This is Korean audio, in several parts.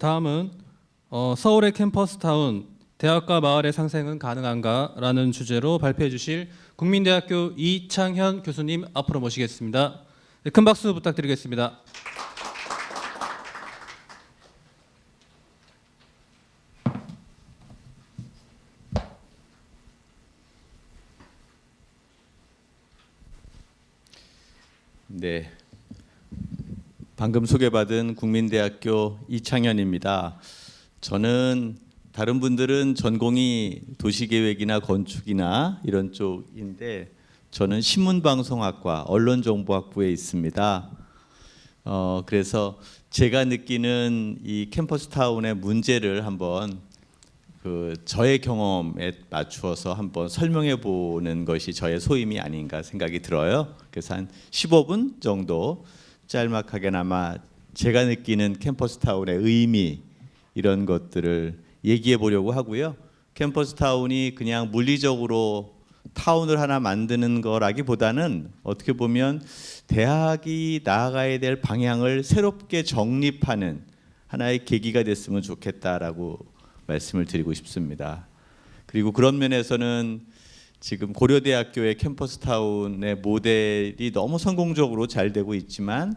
다음은 어, 서울의 캠퍼스 타운 대학과 마을의 상생은 가능한가라는 주제로 발표해 주실 국민대학교 이창현 교수님 앞으로 모시겠습니다. 네, 큰 박수 부탁드리겠습니다. 네. 방금 소개받은 국민대학교 이창현입니다. 저는 다른 분들은 전공이 도시계획이나 건축이나 이런 쪽인데 저는 신문방송학과 언론정보학부에 있습니다. 어, 그래서 제가 느끼는 이 캠퍼스 타운의 문제를 한번 그 저의 경험에 맞추어서 한번 설명해 보는 것이 저의 소임이 아닌가 생각이 들어요. 그래서 한 15분 정도 짤막하게나마 제가 느끼는 캠퍼스 타운의 의미 이런 것들을 얘기해 보려고 하고요. 캠퍼스 타운이 그냥 물리적으로 타운을 하나 만드는 거라기보다는 어떻게 보면 대학이 나아가야 될 방향을 새롭게 정립하는 하나의 계기가 됐으면 좋겠다라고 말씀을 드리고 싶습니다. 그리고 그런 면에서는 지금 고려대학교의 캠퍼스 타운의 모델이 너무 성공적으로 잘 되고 있지만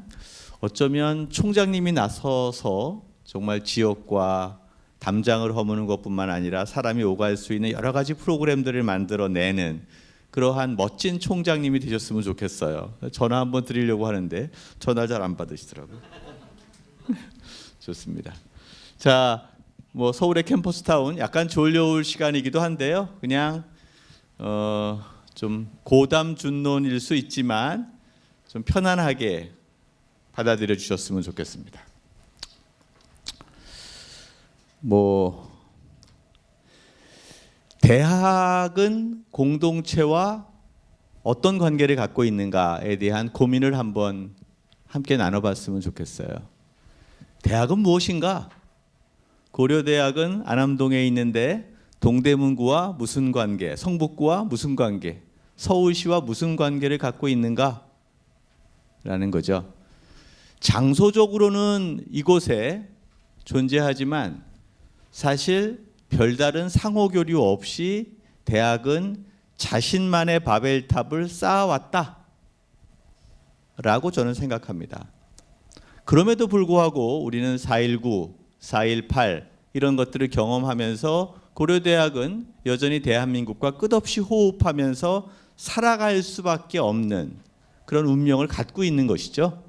어쩌면 총장님이 나서서 정말 지역과 담장을 허무는 것뿐만 아니라 사람이 오갈 수 있는 여러 가지 프로그램들을 만들어내는 그러한 멋진 총장님이 되셨으면 좋겠어요. 전화 한번 드리려고 하는데 전화 잘 안 받으시더라고요. 좋습니다. 자, 뭐 서울의 캠퍼스 타운 약간 졸려올 시간이기도 한데요. 그냥 어, 좀 고담 준론일 수 있지만 좀 편안하게 받아들여 주셨으면 좋겠습니다. 뭐 대학은 공동체와 어떤 관계를 갖고 있는가에 대한 고민을 한번 함께 나눠봤으면 좋겠어요. 대학은 무엇인가? 고려대학은 안암동에 있는데 동대문구와 무슨 관계, 성북구와 무슨 관계, 서울시와 무슨 관계를 갖고 있는가? 라는 거죠. 장소적으로는 이곳에 존재하지만 사실 별다른 상호 교류 없이 대학은 자신만의 바벨탑을 쌓아왔다. 라고 저는 생각합니다. 그럼에도 불구하고 우리는 4.19, 4.18 이런 것들을 경험하면서 고려대학은 여전히 대한민국과 끝없이 호흡하면서 살아갈 수밖에 없는 그런 운명을 갖고 있는 것이죠.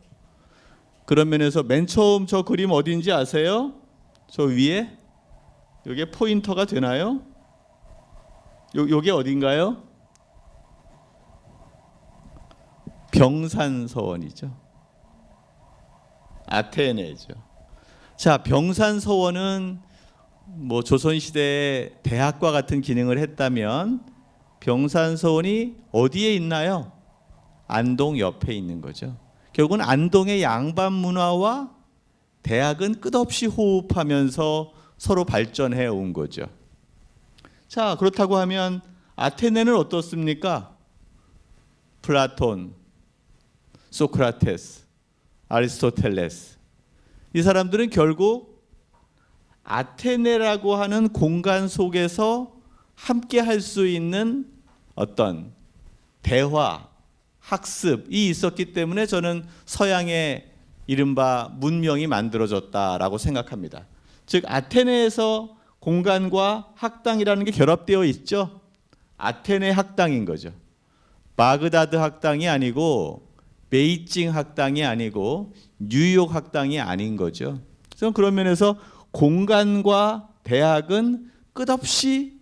그런 면에서 맨 처음 저 그림 어딘지 아세요? 저 위에 여기에 포인터가 되나요? 요 요게 어딘가요? 병산서원이죠. 아테네죠. 자, 병산서원은 뭐 조선 시대에 대학과 같은 기능을 했다면 병산서원이 어디에 있나요? 안동 옆에 있는 거죠. 결국은 안동의 양반 문화와 대학은 끝없이 호흡하면서 서로 발전해 온 거죠. 자, 그렇다고 하면 아테네는 어떻습니까? 플라톤, 소크라테스, 아리스토텔레스. 이 사람들은 결국 아테네라고 하는 공간 속에서 함께 할 수 있는 어떤 대화, 학습이 있었기 때문에 저는 서양의 이른바 문명이 만들어졌다라고 생각합니다. 즉 아테네에서 공간과 학당이라는 게 결합되어 있죠. 아테네 학당인 거죠. 바그다드 학당이 아니고 베이징 학당이 아니고 뉴욕 학당이 아닌 거죠. 그래서 그런 면에서 공간과 대학은 끝없이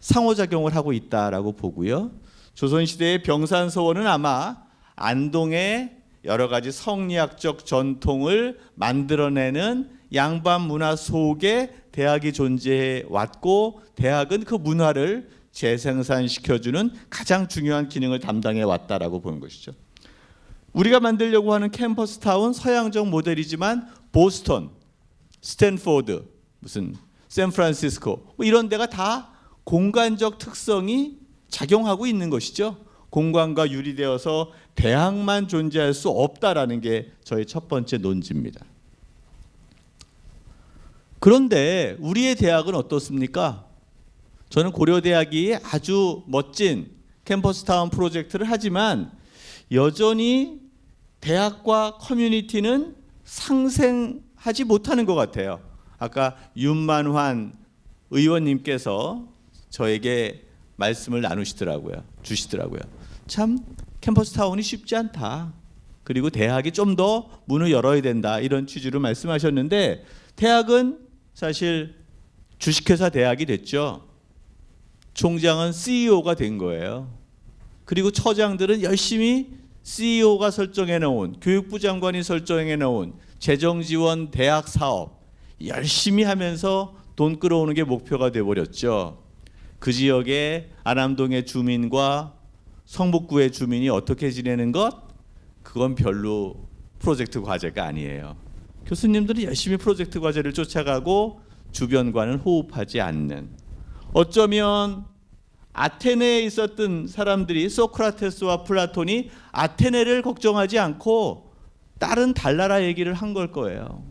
상호작용을 하고 있다라고 보고요. 조선시대의 병산서원은 아마 안동의 여러 가지 성리학적 전통을 만들어내는 양반 문화 속에 대학이 존재해 왔고 대학은 그 문화를 재생산시켜주는 가장 중요한 기능을 담당해 왔다라고 보는 것이죠. 우리가 만들려고 하는 캠퍼스 타운 서양적 모델이지만 보스턴, 스탠포드, 무슨 샌프란시스코 뭐 이런 데가 다 공간적 특성이 작용하고 있는 것이죠. 공간과 유리되어서 대학만 존재할 수 없다라는 게 저희 첫 번째 논지입니다. 그런데 우리의 대학은 어떻습니까? 저는 고려대학이 아주 멋진 캠퍼스타운 프로젝트를 하지만 여전히 대학과 커뮤니티는 상생 하지 못하는 것 같아요. 아까 윤만환 의원님께서 저에게 말씀을 나누시더라고요. 주시더라고요. 참 캠퍼스 타운이 쉽지 않다. 그리고 대학이 좀 더 문을 열어야 된다. 이런 취지로 말씀하셨는데 대학은 사실 주식회사 대학이 됐죠. 총장은 CEO가 된 거예요. 그리고 처장들은 열심히 CEO가 설정해 놓은 교육부 장관이 설정해 놓은 재정 지원 대학 사업 열심히 하면서 돈 끌어오는 게 목표가 돼 버렸죠. 그 지역의 안암동의 주민과 성북구의 주민이 어떻게 지내는 것 그건 별로 프로젝트 과제가 아니에요. 교수님들은 열심히 프로젝트 과제를 쫓아가고 주변과는 호흡하지 않는 어쩌면 아테네에 있었던 사람들이 소크라테스와 플라톤이 아테네를 걱정하지 않고 다른 달나라 얘기를 한 걸 거예요.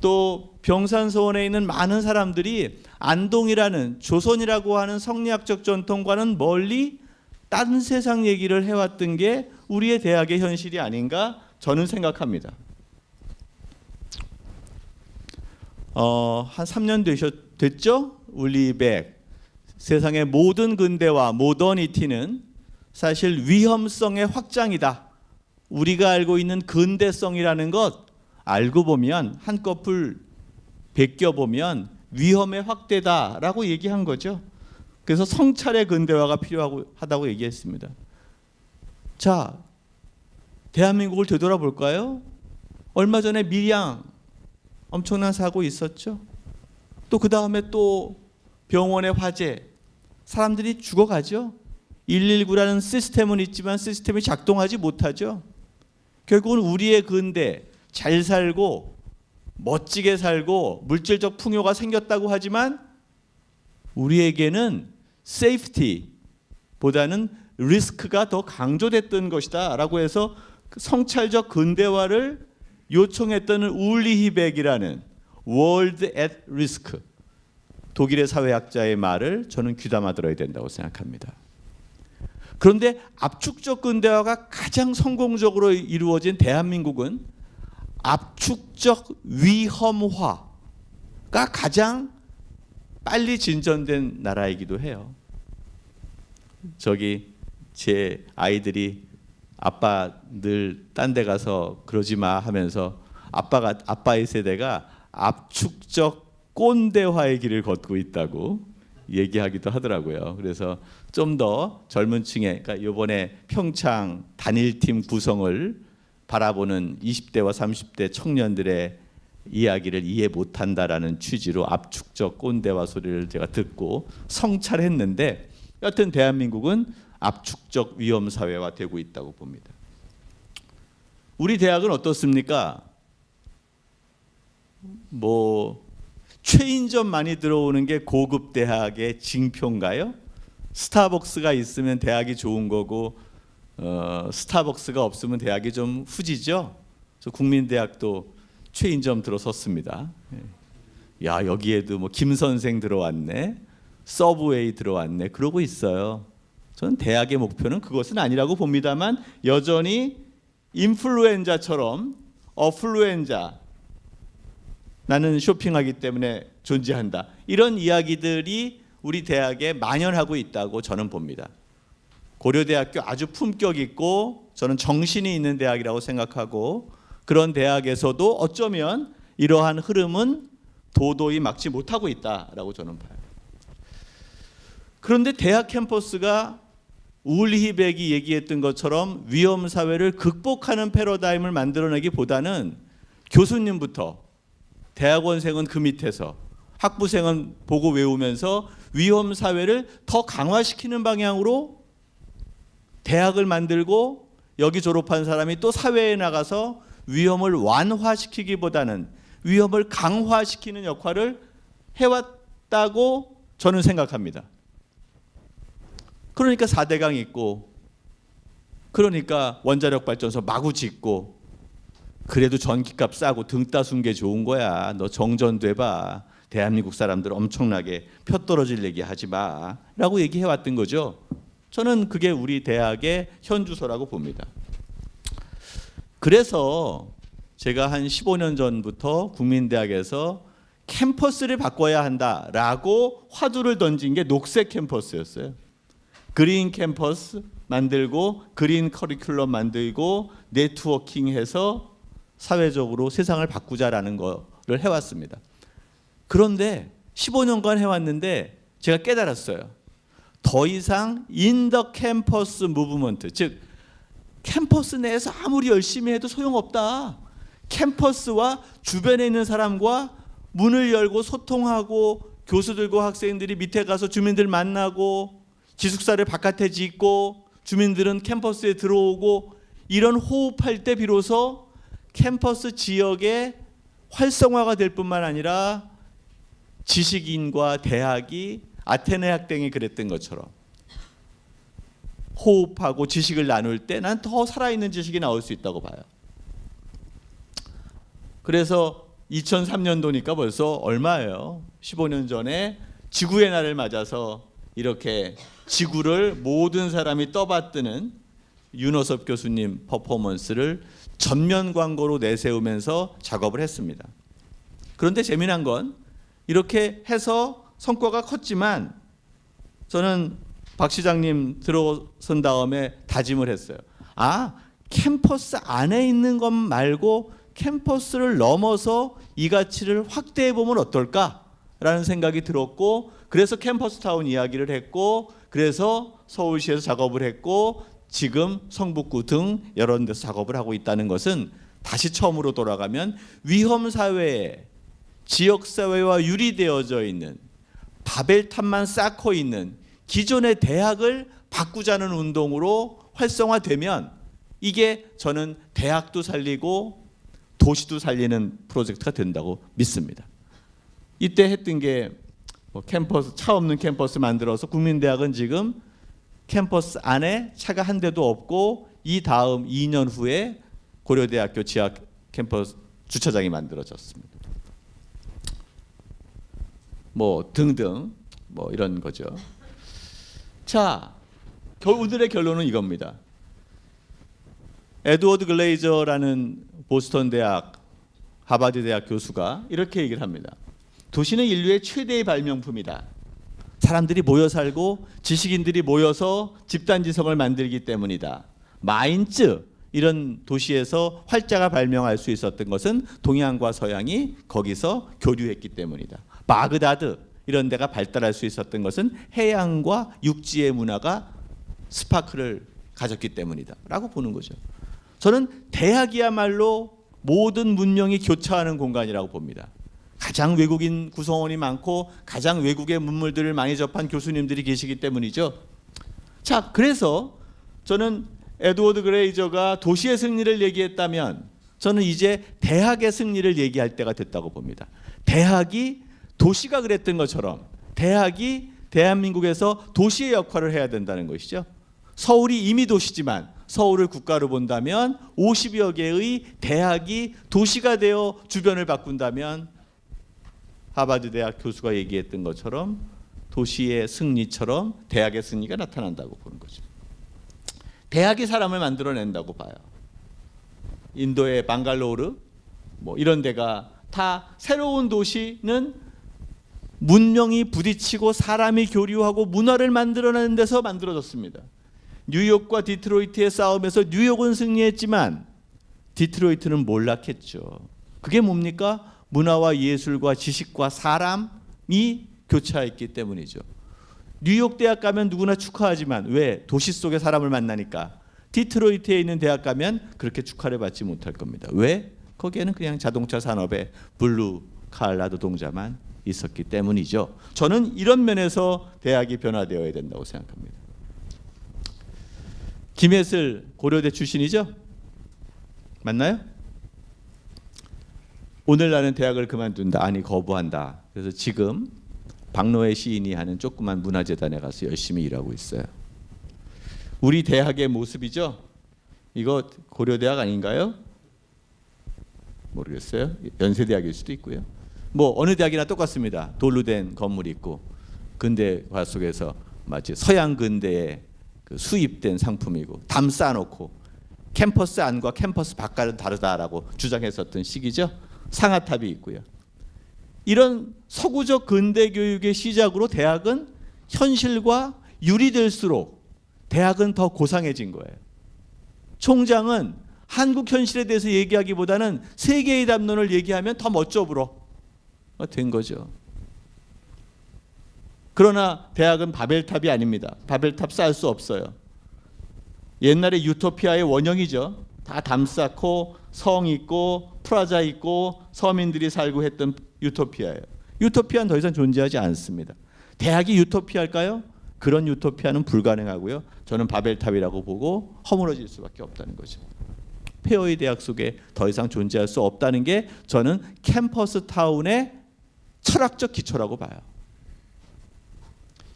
또 병산서원에 있는 많은 사람들이 안동이라는 조선이라고 하는 성리학적 전통과는 멀리 다른 세상 얘기를 해왔던 게 우리의 대학의 현실이 아닌가 저는 생각합니다. 어, 한 3년 되셨, 됐죠? 울리백. 세상의 모든 근대와 모더니티는 사실 위험성의 확장이다. 우리가 알고 있는 근대성이라는 것 알고 보면 한꺼풀 베껴 보면 위험의 확대다라고 얘기한 거죠. 그래서 성찰의 근대화가 필요하고 하다고 얘기했습니다. 자, 대한민국을 되돌아볼까요? 얼마 전에 밀양 엄청난 사고 있었죠. 또 그 다음에 또 병원의 화재, 사람들이 죽어가죠. 119라는 시스템은 있지만 시스템이 작동하지 못하죠. 결국은 우리의 근대 잘 살고 멋지게 살고 물질적 풍요가 생겼다고 하지만 우리에게는 세이프티보다는 리스크가 더 강조됐던 것이다라고 해서 그 성찰적 근대화를 요청했던 울리히백이라는 월드 앳 리스크 독일의 사회학자의 말을 저는 귀담아 들어야 된다고 생각합니다. 그런데 압축적 근대화가 가장 성공적으로 이루어진 대한민국은 압축적 위험화가 가장 빨리 진전된 나라이기도 해요. 저기 제 아이들이 아빠 늘 딴 데 가서 그러지 마 하면서 아빠가 아빠의 세대가 압축적 꼰대화의 길을 걷고 있다고 얘기하기도 하더라고요. 그래서 좀 더 젊은 층에 그러니까 이번에 평창 단일팀 구성을 바라보는 20대와 30대 청년들의 이야기를 이해 못한다라는 취지로 압축적 꼰대화 소리를 제가 듣고 성찰했는데 여튼 대한민국은 압축적 위험 사회화 되고 있다고 봅니다. 우리 대학은 어떻습니까? 뭐 최인점 많이 들어오는 게 고급 대학의 징표인가요? 스타벅스가 있으면 대학이 좋은 거고 어, 스타벅스가 없으면 대학이 좀 후지죠. 저 국민대학도 최인점 들어섰습니다. 예. 야 여기에도 뭐 김 선생 들어왔네, 서브웨이 들어왔네. 그러고 있어요. 저는 대학의 목표는 그것은 아니라고 봅니다만 여전히 인플루엔자처럼 어플루엔자 나는 쇼핑하기 때문에 존재한다. 이런 이야기들이 우리 대학에 만연하고 있다고 저는 봅니다. 고려대학교 아주 품격 있고 저는 정신이 있는 대학이라고 생각하고 그런 대학에서도 어쩌면 이러한 흐름은 도도히 막지 못하고 있다라고 저는 봐요. 그런데 대학 캠퍼스가 울리히백이 얘기했던 것처럼 위험 사회를 극복하는 패러다임을 만들어내기보다는 교수님부터 대학원생은 그 밑에서 학부생은 보고 외우면서 위험 사회를 더 강화시키는 방향으로 대학을 만들고 여기 졸업한 사람이 또 사회에 나가서 위험을 완화시키기보다는 위험을 강화시키는 역할을 해왔다고 저는 생각합니다. 그러니까 4대강 있고 그러니까 원자력 발전소 마구 짓고 그래도 전기값 싸고 등 따순 게 좋은 거야. 너 정전돼 봐. 대한민국 사람들 엄청나게 표 떨어질 얘기 하지 마. 라고 얘기해 왔던 거죠. 저는 그게 우리 대학의 현주소라고 봅니다. 그래서 제가 한 15년 전부터 국민대학에서 캠퍼스를 바꿔야 한다라고 화두를 던진 게 녹색 캠퍼스였어요. 그린 캠퍼스 만들고 그린 커리큘럼 만들고 네트워킹해서 사회적으로 세상을 바꾸자라는 거를 해왔습니다. 그런데 15년간 해왔는데 제가 깨달았어요. 더 이상 인더 캠퍼스 무브먼트 즉 캠퍼스 내에서 아무리 열심히 해도 소용없다. 캠퍼스와 주변에 있는 사람과 문을 열고 소통하고 교수들과 학생들이 밑에 가서 주민들 만나고 기숙사를 바깥에 짓고 주민들은 캠퍼스에 들어오고 이런 호흡할 때 비로소 캠퍼스 지역의 활성화가 될 뿐만 아니라 지식인과 대학이 아테네 학당이 그랬던 것처럼 호흡하고 지식을 나눌 때 난 더 살아있는 지식이 나올 수 있다고 봐요. 그래서 2003년도니까 벌써 얼마예요? 15년 전에 지구의 날을 맞아서 이렇게 지구를 모든 사람이 떠받드는 윤호섭 교수님 퍼포먼스를 전면 광고로 내세우면서 작업을 했습니다. 그런데 재미난 건 이렇게 해서 성과가 컸지만 저는 박 시장님 들어선 다음에 다짐을 했어요. 아, 캠퍼스 안에 있는 것 말고 캠퍼스를 넘어서 이 가치를 확대해 보면 어떨까라는 생각이 들었고 그래서 캠퍼스 타운 이야기를 했고 그래서 서울시에서 작업을 했고 지금 성북구 등 여러 데서 작업을 하고 있다는 것은 다시 처음으로 돌아가면 위험 사회에 지역 사회와 유리되어져 있는 바벨탑만 쌓고 있는 기존의 대학을 바꾸자는 운동으로 활성화되면 이게 저는 대학도 살리고 도시도 살리는 프로젝트가 된다고 믿습니다. 이때 했던 게 뭐 캠퍼스 차 없는 캠퍼스 만들어서 국민대학은 지금 캠퍼스 안에 차가 한 대도 없고 이 다음 2년 후에 고려대학교 지하 캠퍼스 주차장이 만들어졌습니다. 뭐 등등 뭐 이런 거죠. 자, 결- 오늘의 결론은 이겁니다. 에드워드 글레이저라는 보스턴 대학 하버드 대학 교수가 이렇게 얘기를 합니다. 도시는 인류의 최대의 발명품이다. 사람들이 모여 살고 지식인들이 모여서 집단지성을 만들기 때문이다. 마인츠 이런 도시에서 활자가 발명할 수 있었던 것은 동양과 서양이 거기서 교류했기 때문이다. 바그다드 이런 데가 발달할 수 있었던 것은 해양과 육지의 문화가 스파크를 가졌기 때문이다라고 보는 거죠. 저는 대학이야말로 모든 문명이 교차하는 공간이라고 봅니다. 가장 외국인 구성원이 많고 가장 외국의 문물들을 많이 접한 교수님들이 계시기 때문이죠. 자, 그래서 저는 에드워드 그레이저가 도시의 승리를 얘기했다면 저는 이제 대학의 승리를 얘기할 때가 됐다고 봅니다. 대학이 도시가 그랬던 것처럼 대학이 대한민국에서 도시의 역할을 해야 된다는 것이죠. 서울이 이미 도시지만 서울을 국가로 본다면 50여 개의 대학이 도시가 되어 주변을 바꾼다면 하버드 대학 교수가 얘기했던 것처럼 도시의 승리처럼 대학의 승리가 나타난다고 보는 거죠. 대학이 사람을 만들어낸다고 봐요. 인도의 방갈로르 뭐 이런 데가 다 새로운 도시는 문명이 부딪히고 사람이 교류하고 문화를 만들어내는 데서 만들어졌습니다. 뉴욕과 디트로이트의 싸움에서 뉴욕은 승리했지만 디트로이트는 몰락했죠. 그게 뭡니까? 문화와 예술과 지식과 사람이 교차했기 때문이죠. 뉴욕 대학 가면 누구나 축하하지만 왜 도시 속의 사람을 만나니까 디트로이트에 있는 대학 가면 그렇게 축하를 받지 못할 겁니다. 왜? 거기에는 그냥 자동차 산업의 블루 칼라 노동자만 있었기 때문이죠. 저는 이런 면에서 대학이 변화되어야 된다고 생각합니다. 김혜슬 고려대 출신이죠? 맞나요? 오늘 나는 대학을 그만둔다. 아니 거부한다. 그래서 지금 박노해 시인이 하는 조그만 문화재단에 가서 열심히 일하고 있어요. 우리 대학의 모습이죠. 이거 고려대학 아닌가요? 모르겠어요. 연세대학일 수도 있고요. 뭐 어느 대학이나 똑같습니다. 돌로 된 건물이 있고 근대화 속에서 마치 서양 근대의 그 수입된 상품이고 담 쌓아놓고 캠퍼스 안과 캠퍼스 바깥은 다르다라고 주장했었던 시기죠. 상하탑이 있고요. 이런 서구적 근대 교육의 시작으로 대학은 현실과 유리될수록 대학은 더 고상해진 거예요. 총장은 한국 현실에 대해서 얘기하기보다는 세계의 담론을 얘기하면 더 멋져 불어 된 거죠. 그러나 대학은 바벨탑이 아닙니다. 바벨탑 쌓을 수 없어요. 옛날에 유토피아의 원형이죠. 다 담 쌓고 성 있고 프라자 있고 서민들이 살고 했던 유토피아예요. 유토피아는 더 이상 존재하지 않습니다. 대학이 유토피아일까요? 그런 유토피아는 불가능하고요. 저는 바벨탑이라고 보고 허물어질 수밖에 없다는 거죠. 폐허의 대학 속에 더 이상 존재할 수 없다는 게 저는 캠퍼스 타운의 철학적 기초라고 봐요.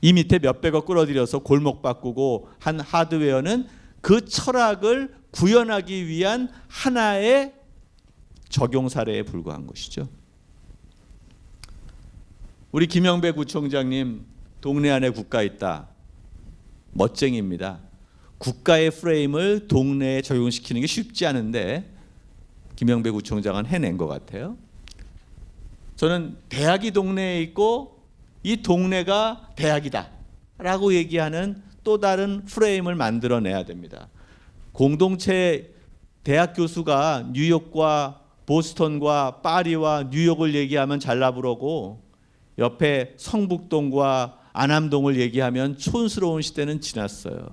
이 밑에 몇백억 끌어들여서 골목 바꾸고 한 하드웨어는 그 철학을 구현하기 위한 하나의 적용 사례에 불과한 것이죠. 우리 김영배 구청장님 동네 안에 국가 있다. 멋쟁이입니다. 국가의 프레임을 동네에 적용시키는 게 쉽지 않은데 김영배 구청장은 해낸 것 같아요. 저는 대학이 동네에 있고 이 동네가 대학이다 라고 얘기하는 또 다른 프레임을 만들어내야 됩니다. 공동체 대학 교수가 뉴욕과 보스턴과 파리와 뉴욕을 얘기하면 잘나부러고 옆에 성북동과 안암동을 얘기하면 촌스러운 시대는 지났어요.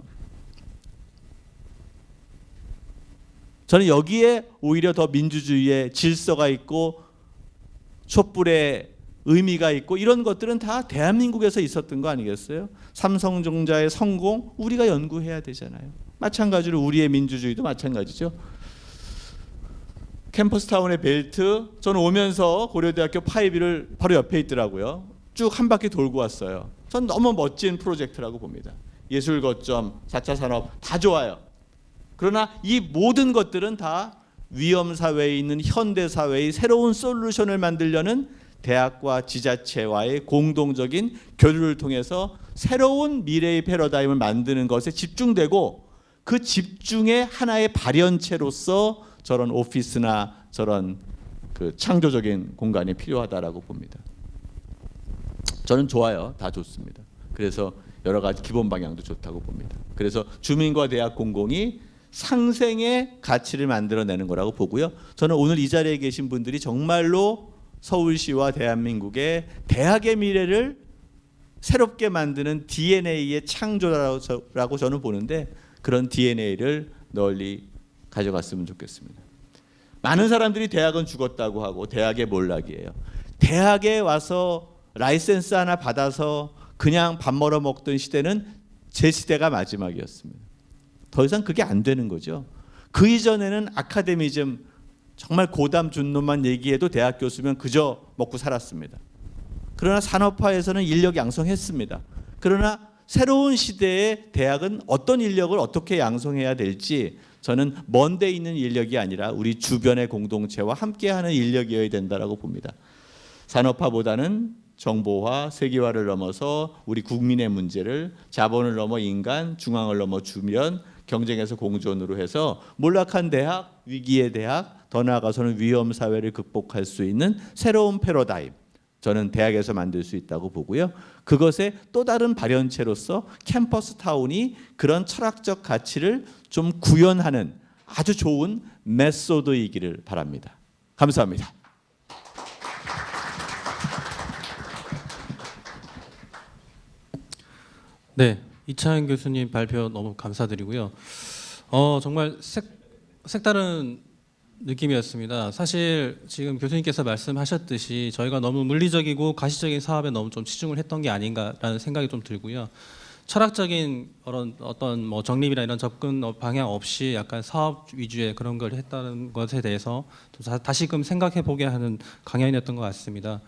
저는 여기에 오히려 더 민주주의의 질서가 있고 촛불의 의미가 있고 이런 것들은 다 대한민국에서 있었던 거 아니겠어요? 삼성전자의 성공 우리가 연구해야 되잖아요. 마찬가지로 우리의 민주주의도 마찬가지죠. 캠퍼스 타운의 벨트 저는 오면서 고려대학교 파이비를 바로 옆에 있더라고요. 쭉 한 바퀴 돌고 왔어요. 전 너무 멋진 프로젝트라고 봅니다. 예술 거점, 4차 산업 다 좋아요. 그러나 이 모든 것들은 다 위험 사회에 있는 현대 사회의 새로운 솔루션을 만들려는 대학과 지자체와의 공동적인 교류를 통해서 새로운 미래의 패러다임을 만드는 것에 집중되고 그 집중의 하나의 발현체로서 저런 오피스나 저런 그 창조적인 공간이 필요하다라고 봅니다. 저는 좋아요. 다 좋습니다. 그래서 여러 가지 기본 방향도 좋다고 봅니다. 그래서 주민과 대학 공공이 상생의 가치를 만들어내는 거라고 보고요. 저는 오늘 이 자리에 계신 분들이 정말로 서울시와 대한민국의 대학의 미래를 새롭게 만드는 DNA의 창조라고 저는 보는데 그런 DNA를 널리 가져갔으면 좋겠습니다. 많은 사람들이 대학은 죽었다고 하고 대학의 몰락이에요. 대학에 와서 라이센스 하나 받아서 그냥 밥 먹어 먹던 시대는 제 시대가 마지막이었습니다. 더 이상 그게 안 되는 거죠. 그 이전에는 아카데미즘 정말 고담 준놈만 얘기해도 대학 교수면 그저 먹고 살았습니다. 그러나 산업화에서는 인력 양성했습니다. 그러나 새로운 시대의 대학은 어떤 인력을 어떻게 양성해야 될지 저는 먼데 있는 인력이 아니라 우리 주변의 공동체와 함께하는 인력이어야 된다라고 봅니다. 산업화보다는 정보화, 세계화를 넘어서 우리 국민의 문제를 자본을 넘어 인간, 중앙을 넘어 주면 경쟁에서 공존으로 해서 몰락한 대학, 위기의 대학, 더 나아가서는 위험 사회를 극복할 수 있는 새로운 패러다임. 저는 대학에서 만들 수 있다고 보고요. 그것의 또 다른 발현체로서 캠퍼스 타운이 그런 철학적 가치를 좀 구현하는 아주 좋은 메소드이기를 바랍니다. 감사합니다. 네, 이창현 교수님 발표 너무 감사드리고요. 어 정말 색 색다른 느낌이었습니다. 사실 지금 교수님께서 말씀하셨듯이 저희가 너무 물리적이고 가시적인 사업에 너무 좀 치중을 했던 게 아닌가라는 생각이 좀 들고요. 철학적인 그런 어떤 뭐 정립이나 이런 접근 방향 없이 약간 사업 위주의 그런 걸 했다는 것에 대해서 다시금 생각해 보게 하는 강연이었던 것 같습니다.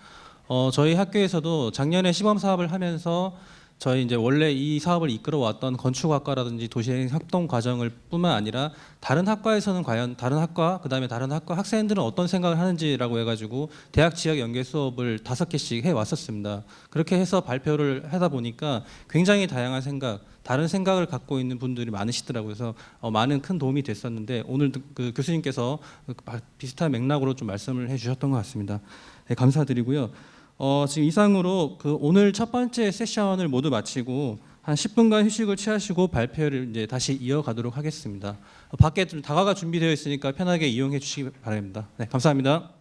어, 저희 학교에서도 작년에 시범 사업을 하면서 저희 이제 원래 이 사업을 이끌어 왔던 건축학과라든지 도시행 협동 과정을 뿐만 아니라 다른 학과에서는 과연 다른 학과 그다음에 다른 학과 학생들은 어떤 생각을 하는지라고 해가지고 대학 지역 연계 수업을 다섯 개씩 해 왔었습니다. 그렇게 해서 발표를 하다 보니까 굉장히 다양한 생각, 다른 생각을 갖고 있는 분들이 많으시더라고요. 그래서 어, 많은 큰 도움이 됐었는데 오늘 그 교수님께서 그 바- 비슷한 맥락으로 좀 말씀을 해주셨던 것 같습니다. 네, 감사드리고요. 어, 지금 이상으로 그 오늘 첫 번째 세션을 모두 마치고 한 10분간 휴식을 취하시고 발표를 이제 다시 이어가도록 하겠습니다. 어, 밖에 좀 다가가 준비되어 있으니까 편하게 이용해 주시기 바랍니다. 네, 감사합니다.